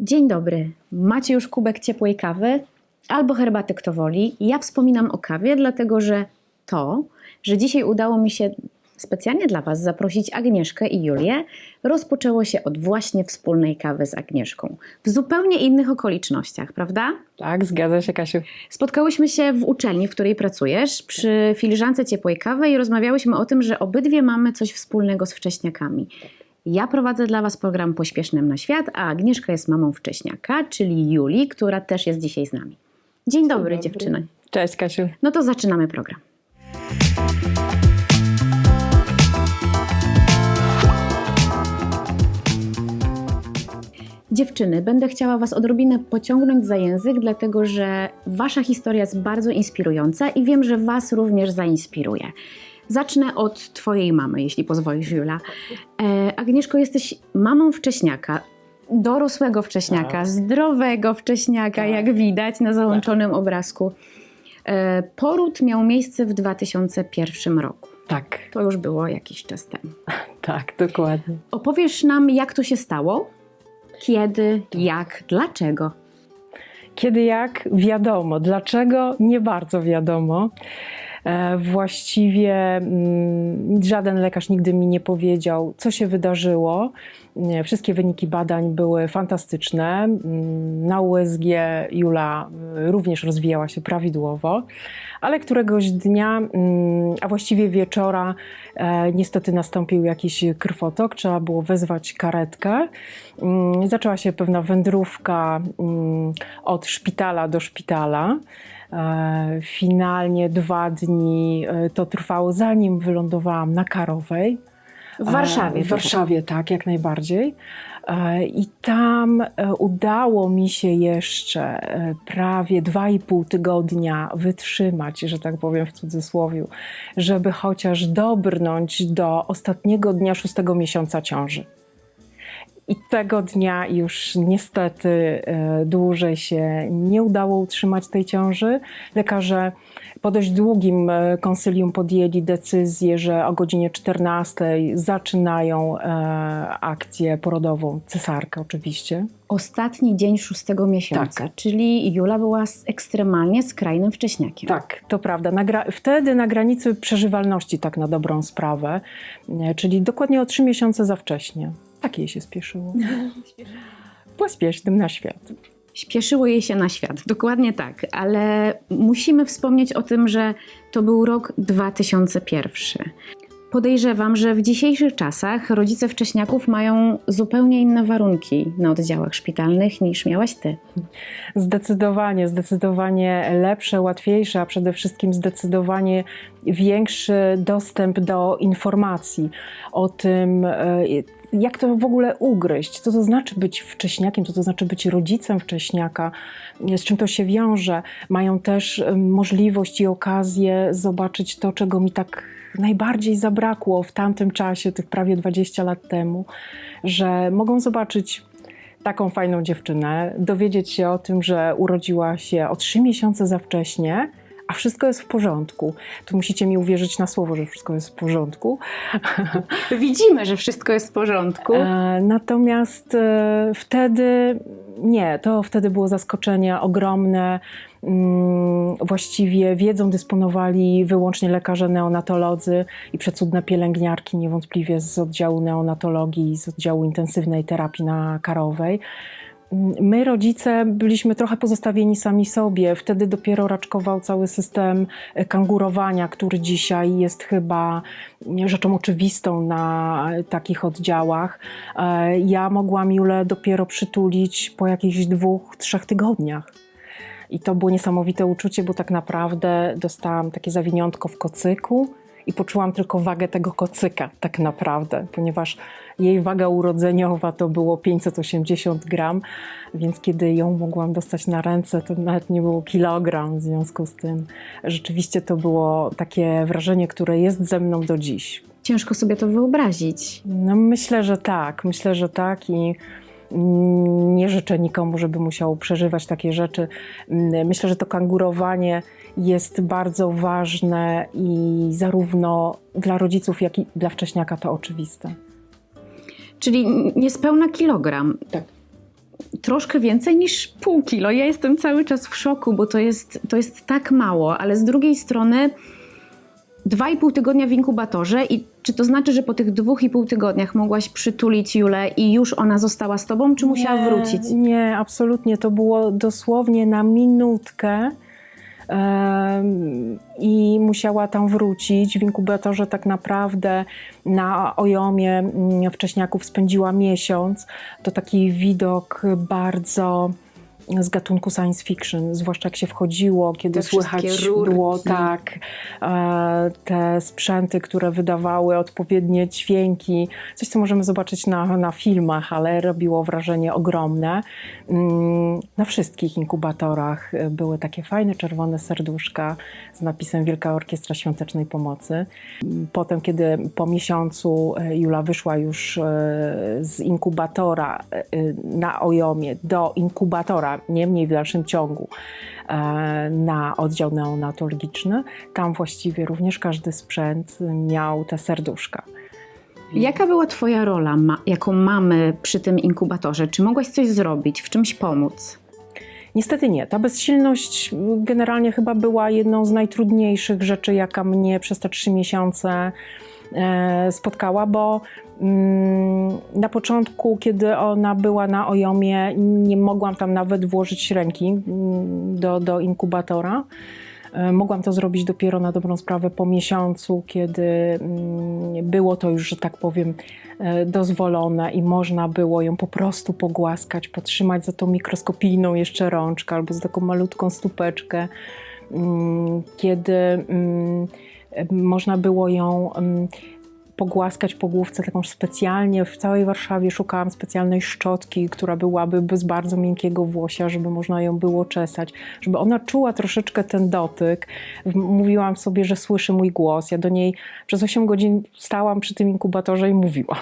Dzień dobry. Macie już kubek ciepłej kawy albo herbaty, kto woli. Ja wspominam o kawie, dlatego że to, że dzisiaj udało mi się specjalnie dla Was zaprosić Agnieszkę i Julię, rozpoczęło się od właśnie wspólnej kawy z Agnieszką. W zupełnie innych okolicznościach, prawda? Tak, zgadza się, Kasiu. Spotkałyśmy się w uczelni, w której pracujesz, przy filiżance ciepłej kawy i rozmawiałyśmy o tym, że obydwie mamy coś wspólnego z wcześniakami. Ja prowadzę dla Was program Pośpiesznym na świat, a Agnieszka jest mamą wcześniaka, czyli Julii, która też jest dzisiaj z nami. Dzień dobry, dobry. dziewczyny. Cześć, Kasiu. No to zaczynamy program. Dziewczyny, będę chciała Was odrobinę pociągnąć za język, dlatego że Wasza historia jest bardzo inspirująca i wiem, że Was również zainspiruje. Zacznę od Twojej mamy, jeśli pozwolisz, Jula. E, Agnieszko, jesteś mamą wcześniaka, dorosłego wcześniaka, Tak. zdrowego wcześniaka, Tak. jak widać na załączonym obrazku. E, poród miał miejsce w 2001 roku. Tak, To już było jakiś czas temu. tak, dokładnie. Opowiesz nam, jak to się stało? Kiedy, jak, dlaczego? Kiedy jak? Wiadomo. Dlaczego? Nie bardzo wiadomo. E, właściwie mm, żaden lekarz nigdy mi nie powiedział, co się wydarzyło. Nie, Wszystkie wyniki badań były fantastyczne. Mm, Na USG Jula y, również rozwijała się prawidłowo, ale któregoś dnia, mm, a właściwie wieczora, e, niestety nastąpił jakiś krwotok, trzeba było wezwać karetkę. Zaczęła się pewna wędrówka od szpitala do szpitala. E, Finalnie dwa dni e, to trwało, zanim wylądowałam na Karowej. W Warszawie. E, W Warszawie, tak, jak najbardziej. I tam udało mi się jeszcze prawie dwa i pół tygodnia wytrzymać, że tak powiem w cudzysłowie, żeby chociaż dobrnąć do ostatniego dnia szóstego miesiąca ciąży. I tego dnia już niestety e, dłużej się nie udało utrzymać tej ciąży. Lekarze po dość długim e, konsylium podjęli decyzję, że o godzinie 14 zaczynają e, akcję porodową, cesarkę oczywiście. Ostatni dzień szóstego miesiąca, Tak. czyli Jula była ekstremalnie skrajnym wcześniakiem. Tak, to prawda. Na gra- wtedy na granicy przeżywalności, tak na dobrą sprawę, czyli dokładnie o trzy miesiące za wcześnie. Tak jej się spieszyło. Pospiesznym na świat. Śpieszyło jej się na świat, dokładnie tak, ale musimy wspomnieć o tym, że to był rok 2001. Podejrzewam, że w dzisiejszych czasach rodzice wcześniaków mają zupełnie inne warunki na oddziałach szpitalnych niż miałaś ty. Zdecydowanie, zdecydowanie lepsze, łatwiejsze, a przede wszystkim zdecydowanie większy dostęp do informacji o tym, e, jak to w ogóle ugryźć, co to znaczy być wcześniakiem, co to znaczy być rodzicem wcześniaka, z czym to się wiąże. Mają też możliwość i okazję zobaczyć to, czego mi tak najbardziej zabrakło w tamtym czasie, tych prawie 20 lat temu, że mogą zobaczyć taką fajną dziewczynę, dowiedzieć się o tym, że urodziła się o trzy miesiące za wcześnie, a wszystko jest w porządku. Tu musicie mi uwierzyć na słowo, że wszystko jest w porządku. Widzimy, że wszystko jest w porządku. E, natomiast e, wtedy nie, to wtedy było zaskoczenie ogromne. Mm, właściwie wiedzą dysponowali wyłącznie lekarze neonatolodzy i przecudne pielęgniarki, niewątpliwie z oddziału neonatologii, z oddziału intensywnej terapii na Karowej. My, rodzice, byliśmy trochę pozostawieni sami sobie. Wtedy dopiero raczkował cały system e, kangurowania, który dzisiaj jest chyba rzeczą oczywistą na takich oddziałach. E, Ja mogłam Julę dopiero przytulić po jakichś dwóch, trzech tygodniach. I to było niesamowite uczucie, bo tak naprawdę dostałam takie zawiniątko w kocyku i poczułam tylko wagę tego kocyka, tak naprawdę, ponieważ jej waga urodzeniowa to było 580 gram, więc kiedy ją mogłam dostać na ręce, to nawet nie było kilogram. W związku z tym rzeczywiście to było takie wrażenie, które jest ze mną do dziś. Ciężko sobie to wyobrazić. No myślę, że tak, myślę, że tak i nie życzę nikomu, żeby musiał przeżywać takie rzeczy. Myślę, że to kangurowanie jest bardzo ważne i zarówno dla rodziców, jak i dla wcześniaka to oczywiste. Czyli niespełna kilogram. Tak. troszkę więcej niż pół kilo. Ja jestem cały czas w szoku, bo to jest, to jest tak mało, ale z drugiej strony dwa i pół tygodnia w inkubatorze i czy to znaczy, że po tych dwóch i pół tygodniach mogłaś przytulić Julę i już ona została z tobą, czy musiała nie, wrócić? Nie, absolutnie. To było dosłownie na minutkę. I musiała tam wrócić. W inkubatorze tak naprawdę na ojomie mm, wcześniaków spędziła miesiąc. To taki widok bardzo z gatunku science fiction, zwłaszcza jak się wchodziło, kiedy Te słychać było tak, e, te sprzęty, które wydawały odpowiednie dźwięki, coś co możemy zobaczyć na, na filmach, ale robiło wrażenie ogromne. Mm, Na wszystkich inkubatorach były takie fajne czerwone serduszka z napisem Wielka Orkiestra Świątecznej Pomocy. Potem, kiedy po miesiącu e, Jula wyszła już e, z inkubatora na Ojomie do inkubatora, niemniej w dalszym ciągu e, na oddział neonatologiczny, tam właściwie również każdy sprzęt miał te serduszka. Jaka była twoja rola ma, jako mamy przy tym inkubatorze? Czy mogłaś coś zrobić, w czymś pomóc? Niestety nie. Ta bezsilność generalnie chyba była jedną z najtrudniejszych rzeczy, jaka mnie przez te trzy miesiące spotkała, bo mm, na początku, kiedy ona była na ojomie, nie mogłam tam nawet włożyć ręki mm, do, do inkubatora. E, Mogłam to zrobić dopiero na dobrą sprawę po miesiącu, kiedy mm, było to już, że tak powiem, e, dozwolone i można było ją po prostu pogłaskać, potrzymać za tą mikroskopijną jeszcze rączkę albo za taką malutką stópeczkę, mm, kiedy e, można było ją mm, pogłaskać po główce taką specjalnie. W całej Warszawie szukałam specjalnej szczotki, która byłaby z bardzo miękkiego włosia, żeby można ją było czesać, żeby ona czuła troszeczkę ten dotyk. Mówiłam sobie, że słyszy mój głos. Ja do niej przez 8 godzin stałam przy tym inkubatorze i mówiłam.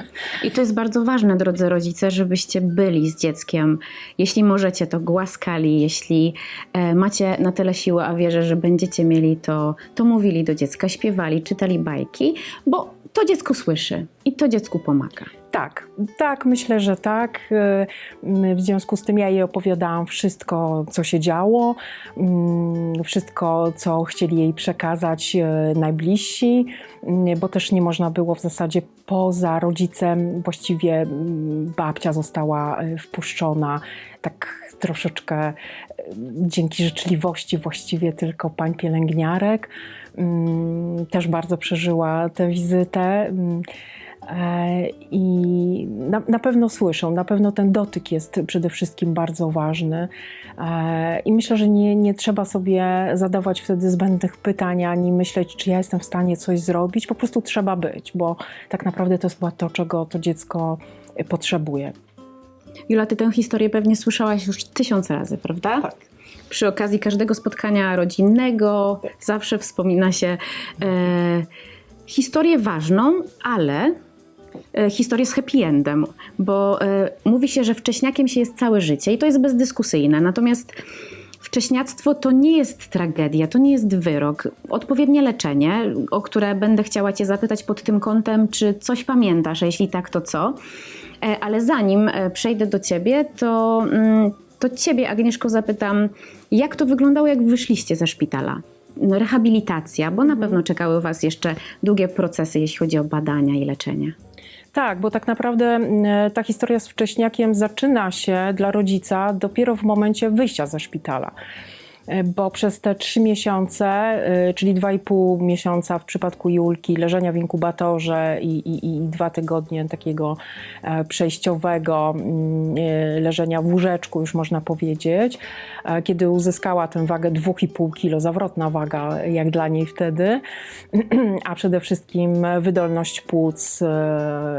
I to jest bardzo ważne, drodzy rodzice, żebyście byli z dzieckiem. Jeśli możecie, to głaskali. Jeśli e, macie na tyle siły, a wierzę, że będziecie mieli, to, to mówili do dziecka, śpiewali, czytali bajki, bo to dziecko słyszy i to dziecku pomaga. Tak, tak, myślę, że tak. Y, W związku z tym ja jej opowiadałam wszystko, co się działo, mm, wszystko, co chcieli jej przekazać y, najbliżsi, y, bo też nie można było w zasadzie poza rodzicem, właściwie mm, babcia została y, wpuszczona tak troszeczkę y, dzięki życzliwości właściwie tylko pań pielęgniarek. Mm, Też bardzo przeżyła tę wizytę. Mm, E, I na, na pewno słyszą, na pewno ten dotyk jest przede wszystkim bardzo ważny. E, I myślę, że nie, nie trzeba sobie zadawać wtedy zbędnych pytań, ani myśleć, czy ja jestem w stanie coś zrobić. Po prostu trzeba być, bo tak naprawdę to jest chyba to, czego to dziecko potrzebuje. Jula, ty tę historię pewnie słyszałaś już tysiąc razy, prawda? Tak. Przy okazji każdego spotkania rodzinnego zawsze wspomina się e, historię ważną, ale e, historię z happy endem, bo e, mówi się, że wcześniakiem się jest całe życie i to jest bezdyskusyjne. Natomiast wcześniactwo to nie jest tragedia, to nie jest wyrok. Odpowiednie leczenie, o które będę chciała Cię zapytać pod tym kątem, czy coś pamiętasz, a jeśli tak, to co? E, Ale zanim e, przejdę do Ciebie, to, mm, to Ciebie, Agnieszko, zapytam, jak to wyglądało, jak wyszliście ze szpitala? No, rehabilitacja, bo na pewno czekały Was jeszcze długie procesy, jeśli chodzi o badania i leczenie. Tak, bo tak naprawdę mm, ta historia z wcześniakiem zaczyna się dla rodzica dopiero w momencie wyjścia ze szpitala. E, Bo przez te trzy miesiące, e, czyli dwa i pół miesiąca w przypadku Julki, leżenia w inkubatorze i, i, i dwa tygodnie takiego e, przejściowego mm, leżenia w łóżeczku, już można powiedzieć, kiedy uzyskała tę wagę 2,5 kg, zawrotna waga jak dla niej wtedy, a przede wszystkim wydolność płuc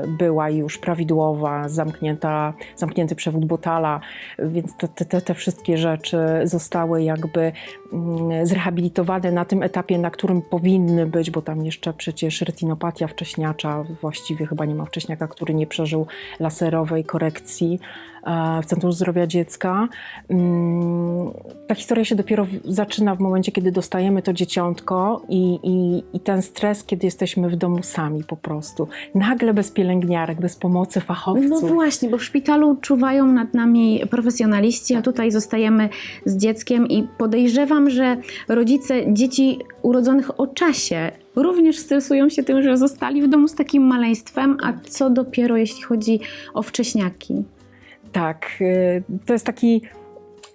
była już prawidłowa, zamknięta, zamknięty przewód Botala, więc te- te, te wszystkie rzeczy zostały jakby mm, zrehabilitowane na tym etapie, na którym powinny być, bo tam jeszcze przecież retinopatia wcześniacza, właściwie chyba nie ma wcześniaka, który nie przeżył laserowej korekcji w Centrum Zdrowia Dziecka. Mm, Ta historia się dopiero zaczyna w momencie, kiedy dostajemy to dzieciątko i, i, i ten stres, kiedy jesteśmy w domu sami po prostu. Nagle bez pielęgniarek, bez pomocy No fachowców. właśnie, bo w szpitalu czuwają nad nami profesjonaliści, a tutaj zostajemy z dzieckiem i podejrzewam, że rodzice dzieci urodzonych o czasie również stresują się tym, że zostali w domu z takim maleństwem, a co dopiero jeśli chodzi o wcześniaki. Tak, y, to jest taki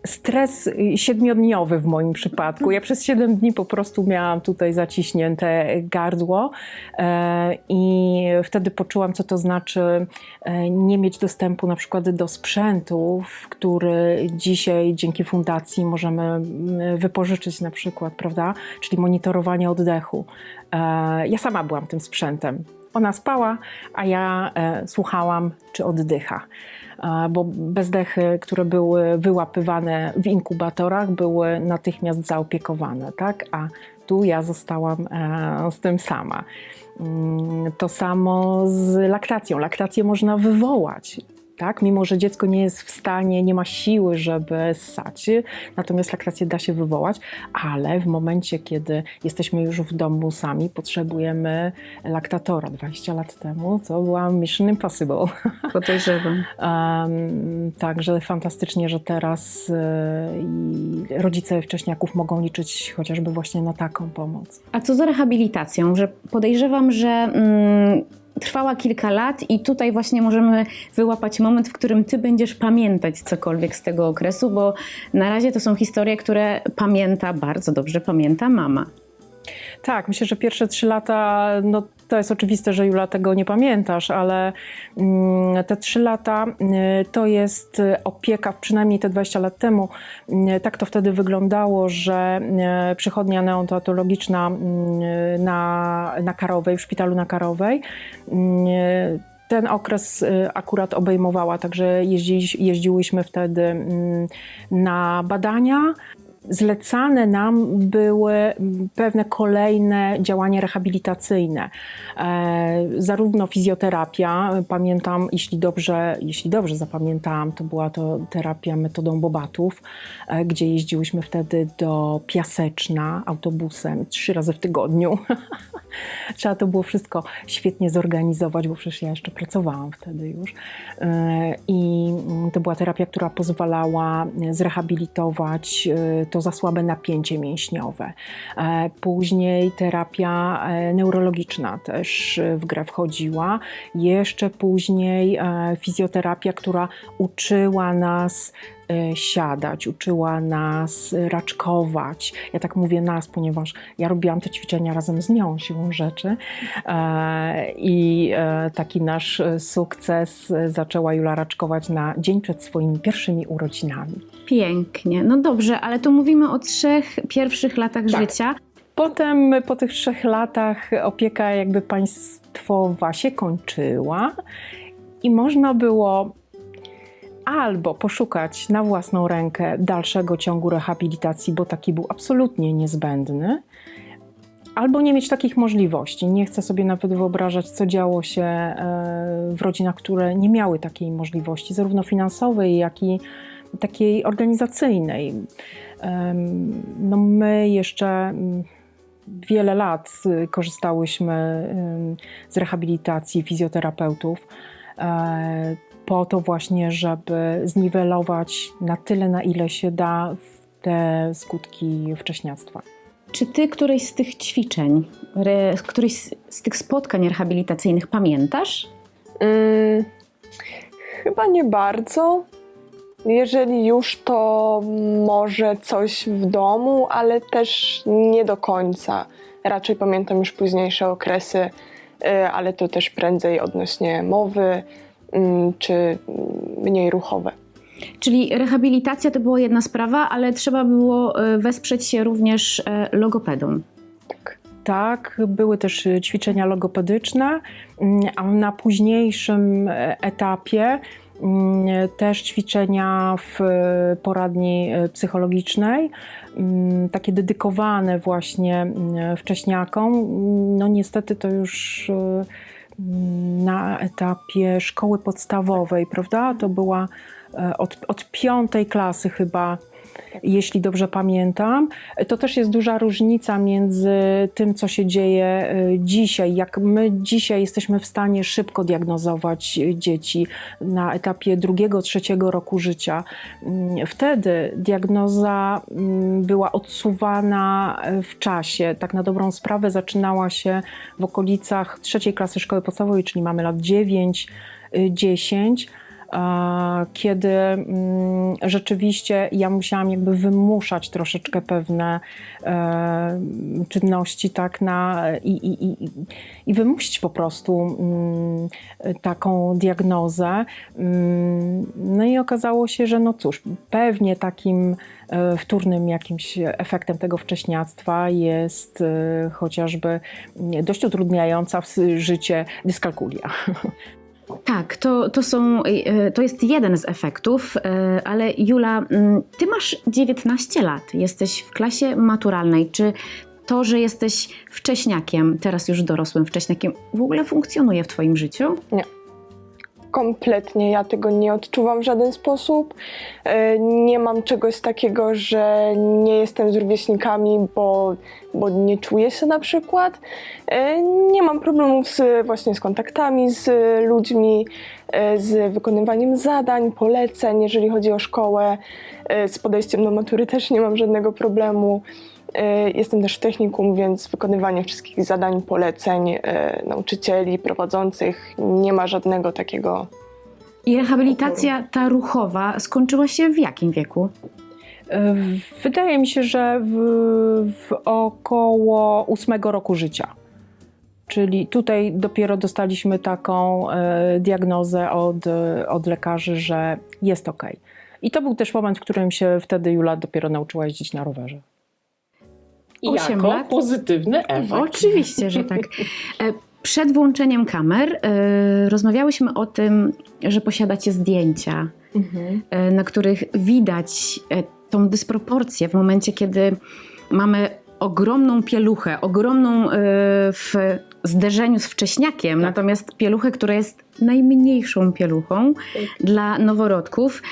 stres siedmiodniowy w moim przypadku. Ja przez siedem dni po prostu miałam tutaj zaciśnięte gardło e, i wtedy poczułam, co to znaczy e, nie mieć dostępu na przykład do sprzętu, który dzisiaj dzięki fundacji możemy mm, wypożyczyć na przykład, prawda? Czyli monitorowanie oddechu. E, Ja sama byłam tym sprzętem. Ona spała, a ja e, słuchałam, czy oddycha e, bo bezdechy, które były wyłapywane w inkubatorach, były natychmiast zaopiekowane, tak? A tu ja zostałam e, z tym sama. Mm, To samo z laktacją. Laktację można wywołać. Tak, mimo że dziecko nie jest w stanie, nie ma siły, żeby ssać, natomiast laktację da się wywołać, ale w momencie, kiedy jesteśmy już w domu sami, potrzebujemy laktatora. 20 lat temu to była Mission Impossible. Podejrzewam. Um, także fantastycznie, że teraz i rodzice wcześniaków mogą liczyć chociażby właśnie na taką pomoc. A co z rehabilitacją? Że podejrzewam, że mm, trwała kilka lat i tutaj właśnie możemy wyłapać moment, w którym ty będziesz pamiętać cokolwiek z tego okresu, bo na razie to są historie, które pamięta, bardzo dobrze pamięta mama. Tak, myślę, że pierwsze trzy lata, no to jest oczywiste, że Jula tego nie pamiętasz, ale mm, te trzy lata y, to jest opieka, przynajmniej te 20 lat temu, y, tak to wtedy wyglądało, że y, przychodnia neonatologiczna y, na, na Karowej, w szpitalu na Karowej, ten okres akurat obejmowała, także jeździ, jeździłyśmy wtedy mm, na badania. Zlecane nam były pewne kolejne działania rehabilitacyjne. E, zarówno fizjoterapia, pamiętam, jeśli dobrze, jeśli dobrze zapamiętałam, to była to terapia metodą bobatów, e, gdzie jeździłyśmy wtedy do Piaseczna autobusem trzy razy w tygodniu. Trzeba to było wszystko świetnie zorganizować, bo przecież ja jeszcze pracowałam wtedy już. E, I to była terapia, która pozwalała zrehabilitować to za słabe napięcie mięśniowe. E, Później terapia e, neurologiczna też w grę wchodziła. Jeszcze później e, fizjoterapia, która uczyła nas siadać, uczyła nas raczkować. Ja tak mówię nas, ponieważ ja robiłam te ćwiczenia razem z nią, siłą rzeczy. E, I e, taki nasz e, sukces e, zaczęła Jula raczkować na dzień przed swoimi pierwszymi urodzinami. Pięknie. No dobrze, ale tu mówimy o trzech pierwszych latach Tak. życia. Potem po tych trzech latach opieka jakby państwowa się kończyła i można było albo poszukać na własną rękę dalszego ciągu rehabilitacji, bo taki był absolutnie niezbędny, albo nie mieć takich możliwości. Nie chcę sobie nawet wyobrażać, co działo się e, w rodzinach, które nie miały takiej możliwości, zarówno finansowej, jak i takiej organizacyjnej. No my jeszcze wiele lat korzystałyśmy z rehabilitacji fizjoterapeutów po to właśnie, żeby zniwelować na tyle, na ile się da w te skutki wcześniactwa. Czy ty któreś z tych ćwiczeń, re, któryś z, z tych spotkań rehabilitacyjnych pamiętasz? Mm, chyba nie bardzo. Jeżeli już, to może coś w domu, ale też nie do końca. Raczej pamiętam już późniejsze okresy, ale to też prędzej odnośnie mowy mm, czy mniej ruchowe. Czyli rehabilitacja to była jedna sprawa, ale trzeba było e, wesprzeć się również e, logopedą. Tak. Tak, były też ćwiczenia logopedyczne, mm, a na późniejszym e, etapie też ćwiczenia w e, poradni e, psychologicznej, mm, takie dedykowane właśnie mm, wcześniakom. Mm, No niestety to już e, mm, na etapie szkoły podstawowej, prawda? To była od, od piątej klasy chyba, jeśli dobrze pamiętam. To też jest duża różnica między tym, co się dzieje e, dzisiaj. Jak my dzisiaj jesteśmy w stanie szybko diagnozować dzieci na etapie drugiego, trzeciego roku życia. Mm, Wtedy diagnoza mm, była odsuwana e, w czasie. Tak na dobrą sprawę zaczynała się w okolicach trzeciej klasy szkoły podstawowej, czyli mamy lat 9, y, 10 a, kiedy mm, rzeczywiście ja musiałam jakby wymuszać troszeczkę pewne e, czynności tak na, i, i, i, i wymusić po prostu mm, taką diagnozę. Mm, No i okazało się, że no cóż, pewnie takim e, wtórnym jakimś efektem tego wcześniactwa jest e, chociażby dość utrudniająca życie dyskalkulia. Tak, to, to, są, e, to jest jeden z efektów, e, ale Jula, mm, ty masz 19 lat, jesteś w klasie maturalnej. Czy to, że jesteś wcześniakiem, teraz już dorosłym wcześniakiem, w ogóle funkcjonuje w twoim życiu? Kompletnie ja tego nie odczuwam w żaden sposób. E, Nie mam czegoś takiego, że nie jestem z rówieśnikami, bo, bo nie czuję się na przykład. E, Nie mam problemów z, właśnie z kontaktami z ludźmi, e, z wykonywaniem zadań, poleceń, jeżeli chodzi o szkołę. Z podejściem do matury też nie mam żadnego problemu. E, Jestem też w technikum, więc wykonywanie wszystkich zadań, poleceń e, nauczycieli, prowadzących nie ma żadnego takiego. I rehabilitacja ta ruchowa skończyła się w jakim wieku? E, Wydaje mi się, że w, w około ósmego roku życia. Czyli tutaj dopiero dostaliśmy taką e, diagnozę od, od lekarzy, że jest ok. I to był też moment, w którym się wtedy Jula dopiero nauczyła jeździć na rowerze. I Osiem jako lat? pozytywny efekt. Oczywiście, że tak. E, Przed włączeniem kamer e, rozmawiałyśmy o tym, że posiadacie zdjęcia, e, na których widać e, tą dysproporcję w momencie, kiedy mamy ogromną pieluchę, ogromną e, w zderzeniu z wcześniakiem, natomiast pieluchę, która jest najmniejszą pieluchą dla noworodków.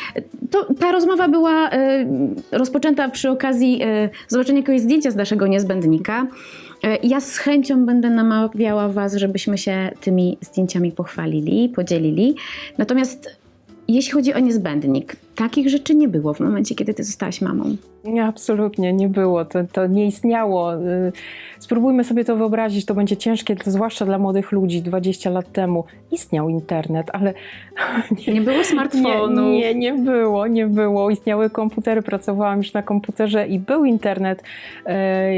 To, ta rozmowa była e, rozpoczęta przy okazji e, zobaczenia jakiegoś zdjęcia z naszego niezbędnika. E, Ja z chęcią będę namawiała Was, żebyśmy się tymi zdjęciami pochwalili, podzielili. Natomiast jeśli chodzi o niezbędnik, takich rzeczy nie było w momencie, kiedy Ty zostałaś mamą. Nie, absolutnie nie było. To, to nie istniało. Y, Spróbujmy sobie to wyobrazić. To będzie ciężkie, to zwłaszcza dla młodych ludzi. 20 lat temu istniał internet, ale Nie było smartfonów. Nie, nie, nie było, nie było. Istniały komputery, pracowałam już na komputerze i był internet. E,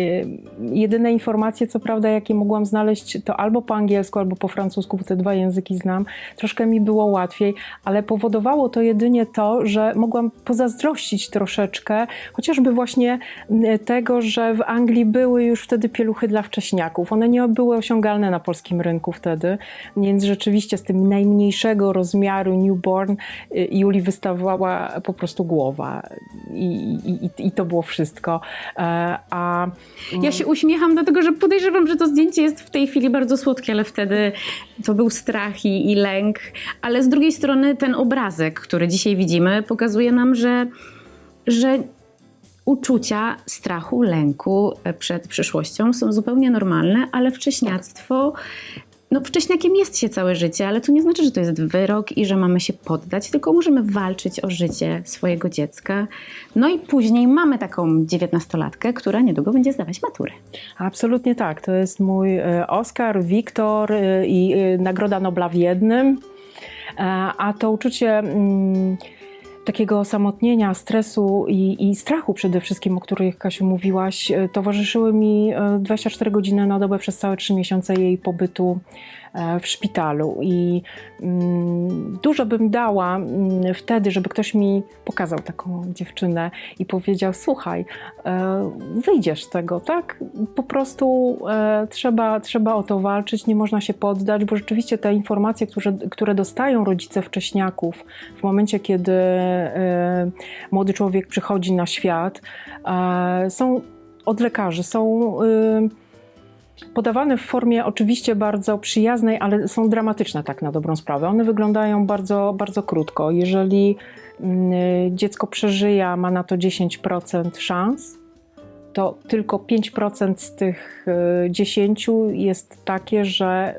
jedyne informacje, co prawda, jakie mogłam znaleźć, to albo po angielsku, albo po francusku, bo te dwa języki znam. Troszkę mi było łatwiej, ale powodowało to jedynie to, że mogłam pozazdrościć troszeczkę, chociażby właśnie m, tego, że w Anglii były już wtedy pieluchy dla wcześniaków. One nie były osiągalne na polskim rynku wtedy, więc rzeczywiście z tym najmniejszego rozmiaru newborn y, Juli wystawała po prostu głowa i, i, i- to było wszystko. E, A Ja się uśmiecham, dlatego że podejrzewam, że to zdjęcie jest w tej chwili bardzo słodkie, ale wtedy to był strach i, i lęk. Ale z drugiej strony ten obrazek, który dzisiaj widzimy, pokazuje nam, że, że uczucia strachu, lęku przed przyszłością są zupełnie normalne, ale wcześniactwo. No, wcześniakiem jest się całe życie, ale to nie znaczy, że to jest wyrok i że mamy się poddać, tylko możemy walczyć o życie swojego dziecka. No i później mamy taką dziewiętnastolatkę, która niedługo będzie zdawać maturę. Absolutnie tak. To jest mój e, Oscar, Wiktor e, i e, Nagroda Nobla w jednym. A to uczucie mm, takiego osamotnienia, stresu i, i strachu przede wszystkim, o których Kasiu mówiłaś, e, towarzyszyły mi e, 24 godziny na dobę przez całe 3 miesiące jej pobytu e, w szpitalu. I mm, dużo bym dała mm, wtedy, żeby ktoś mi pokazał taką dziewczynę i powiedział: Słuchaj, e, wyjdziesz z tego, tak? Po prostu e, trzeba, trzeba o to walczyć, nie można się poddać, bo rzeczywiście te informacje, które, które dostają rodzice wcześniaków w momencie, kiedy e, młody człowiek przychodzi na świat, e, są od lekarzy, są. e, podawane w formie oczywiście bardzo przyjaznej, ale są dramatyczne tak na dobrą sprawę. One wyglądają bardzo, bardzo krótko. Jeżeli mm, dziecko przeżyje, ma na to 10% szans, to tylko 5% z tych y, 10 jest takie, że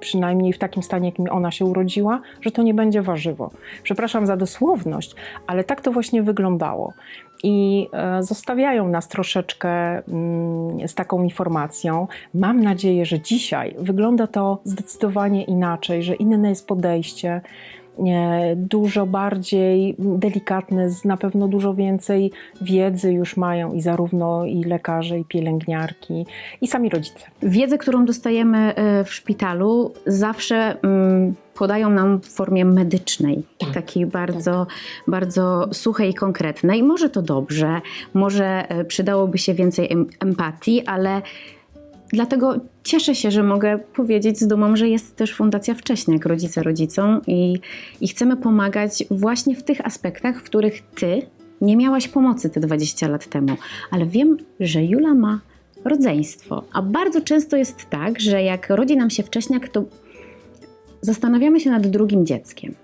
przynajmniej w takim stanie, jakim ona się urodziła, że to nie będzie warzywo. Przepraszam za dosłowność, ale tak to właśnie wyglądało. I e, zostawiają nas troszeczkę mm, z taką informacją. Mam nadzieję, że dzisiaj wygląda to zdecydowanie inaczej, że inne jest podejście, dużo bardziej delikatne, z na pewno dużo więcej wiedzy już mają i zarówno i lekarze, i pielęgniarki, i sami rodzice. Wiedzę, którą dostajemy e, w szpitalu, zawsze mm, podają nam w formie medycznej, takiej bardzo, bardzo suchej i konkretnej. Może to dobrze, może e, przydałoby się więcej em- empatii, ale dlatego cieszę się, że mogę powiedzieć z dumą, że jest też Fundacja Wcześniak Rodzice Rodzicom i, i chcemy pomagać właśnie w tych aspektach, w których ty nie miałaś pomocy te 20 lat temu, ale wiem, że Jula ma rodzeństwo. A bardzo często jest tak, że jak rodzi nam się wcześniak, to zastanawiamy się nad drugim dzieckiem.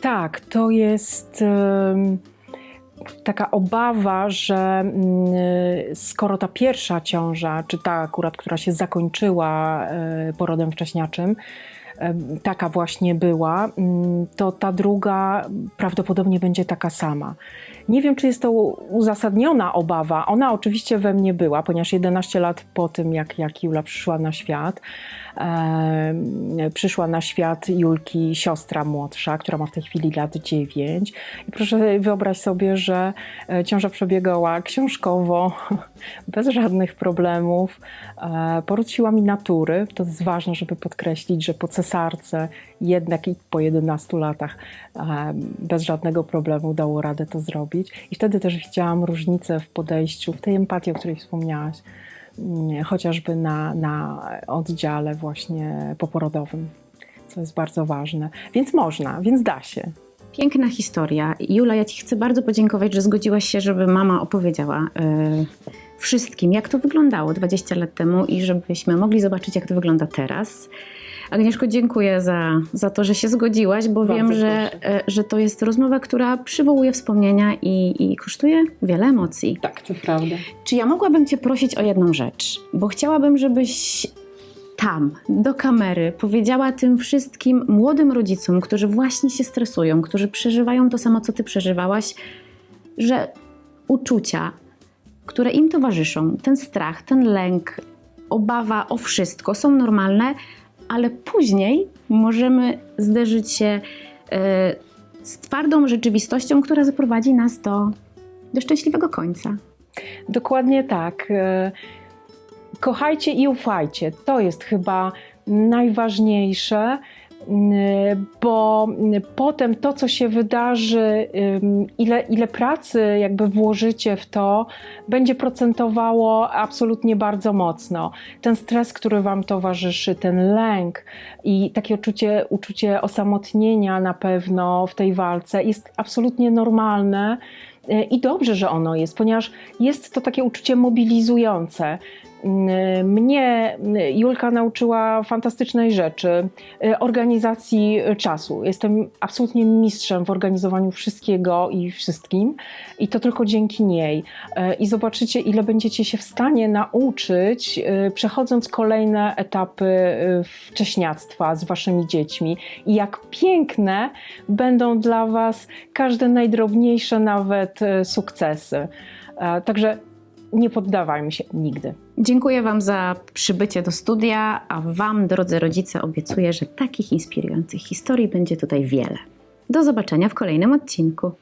Tak, to jest em, taka obawa, że mm, skoro ta pierwsza ciąża, czy ta akurat, która się zakończyła e, porodem wcześniaczym, em, taka właśnie była, mm, to ta druga prawdopodobnie będzie taka sama. Nie wiem, czy jest to uzasadniona obawa. Ona oczywiście we mnie była, ponieważ 11 lat po tym, jak, jak Jula przyszła na świat, em, przyszła na świat Julki siostra młodsza, która ma w tej chwili lat 9. I proszę wyobraź sobie, że e, ciąża przebiegała książkowo, bez żadnych problemów. E, Poród siłami natury, to jest ważne, żeby podkreślić, że po cesarce jednak i po 11 latach e, bez żadnego problemu udało radę to zrobić. I wtedy też widziałam różnicę w podejściu, w tej empatii, o której wspomniałaś, mm, chociażby na, na oddziale właśnie poporodowym, co jest bardzo ważne. Więc można, więc da się. Piękna historia. Jula, ja Ci chcę bardzo podziękować, że zgodziłaś się, żeby mama opowiedziała e, wszystkim, jak to wyglądało 20 lat temu i żebyśmy mogli zobaczyć, jak to wygląda teraz. Agnieszko, dziękuję za, za to, że się zgodziłaś, bo Bardzo wiem, że, proszę. e, że to jest rozmowa, która przywołuje wspomnienia i, i kosztuje wiele emocji. Tak, to prawda. Czy ja mogłabym Cię prosić o jedną rzecz? Bo chciałabym, żebyś tam, do kamery, powiedziała tym wszystkim młodym rodzicom, którzy właśnie się stresują, którzy przeżywają to samo, co Ty przeżywałaś, że uczucia, które im towarzyszą, ten strach, ten lęk, obawa o wszystko są normalne, ale później możemy zderzyć się e, z twardą rzeczywistością, która zaprowadzi nas do, do szczęśliwego końca. Dokładnie tak. E, Kochajcie i ufajcie. To jest chyba najważniejsze, bo potem to, co się wydarzy, ile, ile pracy jakby włożycie w to, będzie procentowało absolutnie bardzo mocno. Ten stres, który Wam towarzyszy, ten lęk i takie uczucie, uczucie osamotnienia na pewno w tej walce jest absolutnie normalne. E, I dobrze, że ono jest, ponieważ jest to takie uczucie mobilizujące. Mm, Mnie mm, Julka nauczyła fantastycznej rzeczy, y, organizacji y, czasu. Jestem absolutnie mistrzem w organizowaniu wszystkiego i wszystkim, i to tylko dzięki niej. Y, I zobaczycie, ile będziecie się w stanie nauczyć, y, przechodząc kolejne etapy y, wcześniactwa z waszymi dziećmi, i jak piękne będą dla was każde najdrobniejsze nawet y, sukcesy. Także nie poddawajmy się nigdy. Dziękuję Wam za przybycie do studia, a Wam, drodzy rodzice, obiecuję, że takich inspirujących historii będzie tutaj wiele. Do zobaczenia w kolejnym odcinku.